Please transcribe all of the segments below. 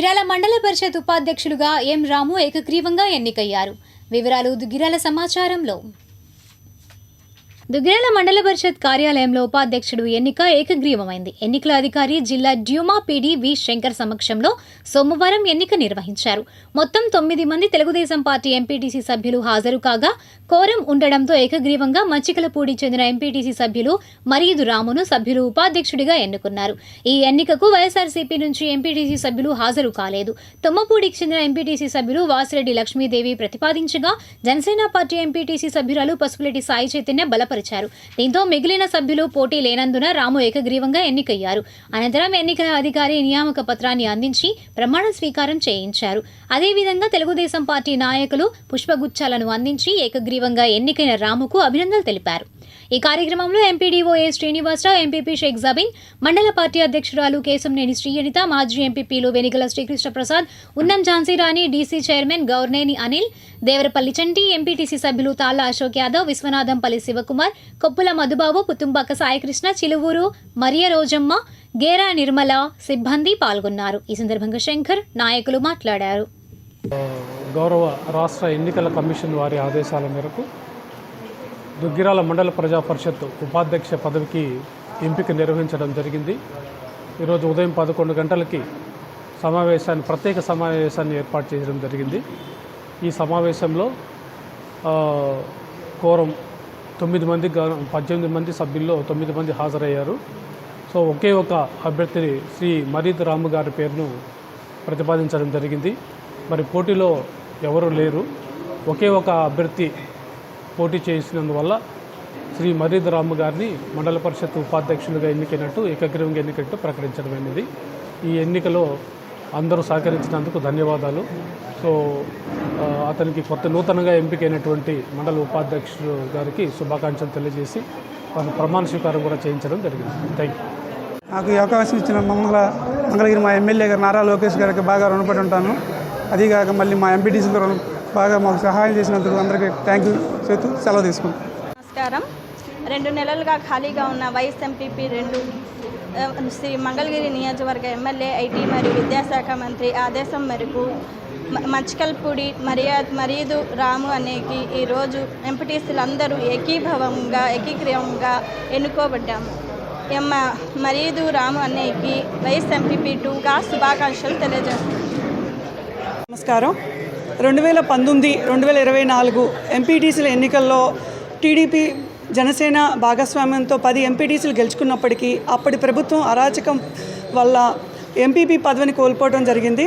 దుగ్గిరాల మండల పరిషత్ ఉపాధ్యక్షులుగా ఎం రాము ఏకగ్రీవంగా ఎన్నికయ్యారు. వివరాలు దుగ్గిరాల సమాచారంలో. దుగ్గిరాల మండల పరిషత్ కార్యాలయంలో ఉపాధ్యక్షుడు ఎన్నిక ఏకగ్రీవమైంది. ఎన్నికల అధికారి జిల్లా డ్యూమా పీడీ వి శంకర్ సమక్షంలో సోమవారం ఎన్నిక నిర్వహించారు. మొత్తం తొమ్మిది మంది తెలుగుదేశం పార్టీ ఎంపీటీసీ సభ్యులు హాజరు కాగా కోరం ఉండడంతో ఏకగ్రీవంగా మచ్చికలపూడి చెందిన ఎంపీటీసీ సభ్యులు మరీదు రామును సభ్యులు ఉపాధ్యక్షుడిగా ఎన్నుకున్నారు. ఈ ఎన్నికకు వైఎస్ఆర్సీపీ నుంచి ఎంపీటీసీ సభ్యులు హాజరు కాలేదు. తుమ్మపూడికి చెందిన ఎంపీటీసీ సభ్యులు వాసిరెడ్డి లక్ష్మీదేవి ప్రతిపాదించగా జనసేన పార్టీ ఎంపీటీసీ సభ్యురాలు పసుపులెట్టి సాయి చైతన్య బలపరిచారు దీంతో మిగిలిన సభ్యులు పోటీ లేనందున రాము ఏకగ్రీవంగా ఎన్నికయ్యారు. అనంతరం ఎన్నికల అధికారి నియామక పత్రాన్ని అందించి ప్రమాణ స్వీకారం చేయించారు. అదేవిధంగా తెలుగుదేశం పార్టీ నాయకులు పుష్పగుచ్చాలను అందించి ఏకగ్రీవంగా ఎన్నికైన రాముకు అభినందనలు తెలిపారు. ఈ కార్యక్రమంలో MPDO A Srinivasarao MPP Sheikh Jabeen మండల పార్టీ అధ్యక్షురాలు కేశంనేని శ్రీయనిత మాజీ ఎంపీపీలు Venigalla Srikrishna Prasad Unnam Jhansirani DC chairman Gourneni Anil Devarapalli Chanti MPTC సభ్యులు తాళ్ళ అశోక్ యాదవ్ విశ్వనాథంపల్లి శివకుమార్ కొప్పుల మధుబాబు పుత్తుంబక్క సాయికృష్ణ చిలువూరు మరియ రోజమ్మ గేరా నిర్మల సిబ్బంది పాల్గొన్నారు. ఈ సందర్భంగా శంకర్ నాయకులు మాట్లాడారు. గౌరవ రాష్ట్ర ఎన్నికల కమిషన్ వారి ఆదేశాల మేరకు దుగ్గిరాల మండల ప్రజా పరిషత్ ఉపాధ్యక్ష పదవికి ఎంపిక నిర్వహించడం జరిగింది. ఈరోజు ఉదయం పదకొండు గంటలకి సమావేశాన్ని ప్రత్యేక సమావేశాన్ని ఏర్పాటు చేయడం జరిగింది. ఈ సమావేశంలో కోరం తొమ్మిది మంది పద్దెనిమిది మంది సభ్యుల్లో తొమ్మిది మంది హాజరయ్యారు. సో ఒకే ఒక అభ్యర్థిని శ్రీ మరీద్ రాము గారి పేరును ప్రతిపాదించడం జరిగింది. మరి పోటీలో ఎవరు లేరు? ఒకే ఒక అభ్యర్థి పోటీ చేసినందువల్ల శ్రీ మరీద్ రాము గారిని మండల పరిషత్ ఉపాధ్యక్షులుగా ఎన్నికైనట్టు ఏకగ్రీవంగా ఎన్నికట్టు ప్రకటించడం అనేది ఈ ఎన్నికలో అందరూ సహకరించినందుకు ధన్యవాదాలు. సో అతనికి కొత్త నూతనంగా ఎంపికైనటువంటి మండల ఉపాధ్యక్షుడు గారికి శుభాకాంక్షలు తెలియజేసి వారి ప్రమాణ స్వీకారం కూడా చేయించడం జరిగింది. థ్యాంక్ యూ నాకు ఈ అవకాశం ఇచ్చిన మంగళ మంగళగిరి మా ఎమ్మెల్యే గారు నారా లోకేష్ గారికి బాగా రుణపడి ఉంటాను. అదీగాక మళ్ళీ మా ఎంపీటీసీ గారు బాగా మాకు సహాయం చేసినందుకు అందరికీ థ్యాంక్ యూ చేస్తూ సెలవు తీసుకుంటాను నమస్కారం. రెండు నెలలుగా ఖాళీగా ఉన్న వైఎస్ ఎంపీపీ రెండు శ్రీ మంగళగిరి నియోజకవర్గ ఎమ్మెల్యే ఐటీ మరియు విద్యాశాఖ మంత్రి ఆదేశం మేరకు మ- మచ్చికల్పూడి మరియా మరీదు రాము అనేకి ఈరోజు ఎంపీటీసీలు అందరూ ఏకీభవంగా ఏకీక్రియంగా ఎన్నుకోబడ్డాము. ఎమ్మ మరీదు రాము అనేకి వైఎస్ ఎంపీపీ టూగా శుభాకాంక్షలు తెలియజేస్తున్నాను నమస్కారం. రెండు వేల పంతొమ్మిది రెండు వేల ఇరవై నాలుగు ఎంపీటీసీల ఎన్నికల్లో టీడీపీ జనసేన భాగస్వామ్యంతో పది ఎంపీటీసీలు గెలుచుకున్నప్పటికీ అప్పటి ప్రభుత్వం అరాచకం వల్ల ఎంపీపీ పదవిని కోల్పోవడం జరిగింది.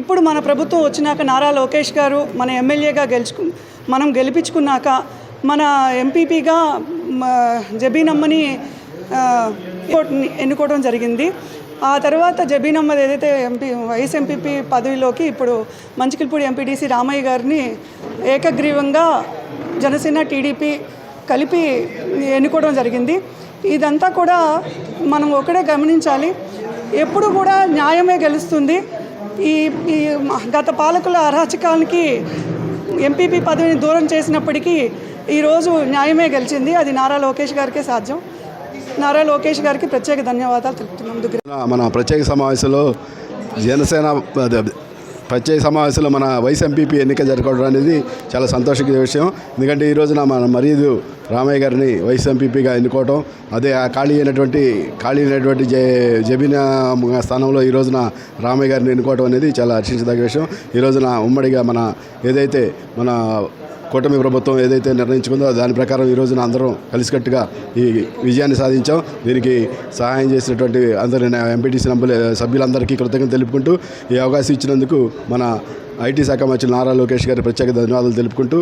ఇప్పుడు మన ప్రభుత్వం వచ్చినాక నారా లోకేష్ గారు మన ఎమ్మెల్యేగా గెలుచుకు మనం గెలిపించుకున్నాక మన ఎంపీపీగా జబీనమ్మని ఎన్నుకోవడం జరిగింది. ఆ తర్వాత జబీన్ ఏదైతే ఎంపీ వైఎస్ ఎంపీపీ పదవిలోకి ఇప్పుడు మంచికిల్పూడి ఎంపీడీసీ రామయ్య గారిని ఏకగ్రీవంగా జనసేన టీడీపీ కలిపి ఎన్నుకోవడం జరిగింది. ఇదంతా కూడా మనం ఒకటే గమనించాలి. ఎప్పుడు కూడా న్యాయమే గెలుస్తుంది. ఈ ఈ గత పాలకుల అరాచకానికి ఎంపీపీ పదవిని దూరం చేసినప్పటికీ ఈరోజు న్యాయమే గెలిచింది. అది నారా లోకేష్ గారికే సాధ్యం. నారా లోకేష్ గారికి ప్రత్యేక ధన్యవాదాలు తెలుపుతున్నాం. దగ్గర మన ప్రత్యేక సమావేశంలో జనసేన ప్రత్యేక సమావేశంలో మన వైస్ ఎంపీపీ ఎన్నిక జరగడం అనేది చాలా సంతోషకర విషయం. ఎందుకంటే ఈ రోజున మన మరీదు రామయ్య గారిని వైస్ ఎంపీపీగా ఎన్నుకోవటం అదే ఆ ఖాళీ అయినటువంటి ఖాళీ అయినటువంటి జే జబీన స్థానంలో ఈ రోజున రామయ్య గారిని ఎన్నుకోవడం అనేది చాలా హర్షించదగ్గ విషయం. ఈ రోజున ఉమ్మడిగా మన ఏదైతే మన కూటమి ప్రభుత్వం ఏదైతే నిర్ణయించుకుందో దాని ప్రకారం ఈ రోజున అందరం కలిసికట్టుగా ఈ విజయాన్ని సాధించాం. దీనికి సహాయం చేసినటువంటి అందరి ఎంపీటీసీ సభ్యులందరికీ కృతజ్ఞత తెలుపుకుంటూ ఈ అవకాశం ఇచ్చినందుకు మన ఐటీ శాఖ మంత్రి నారా లోకేష్ గారి ప్రత్యేక ధన్యవాదాలు తెలుపుకుంటూ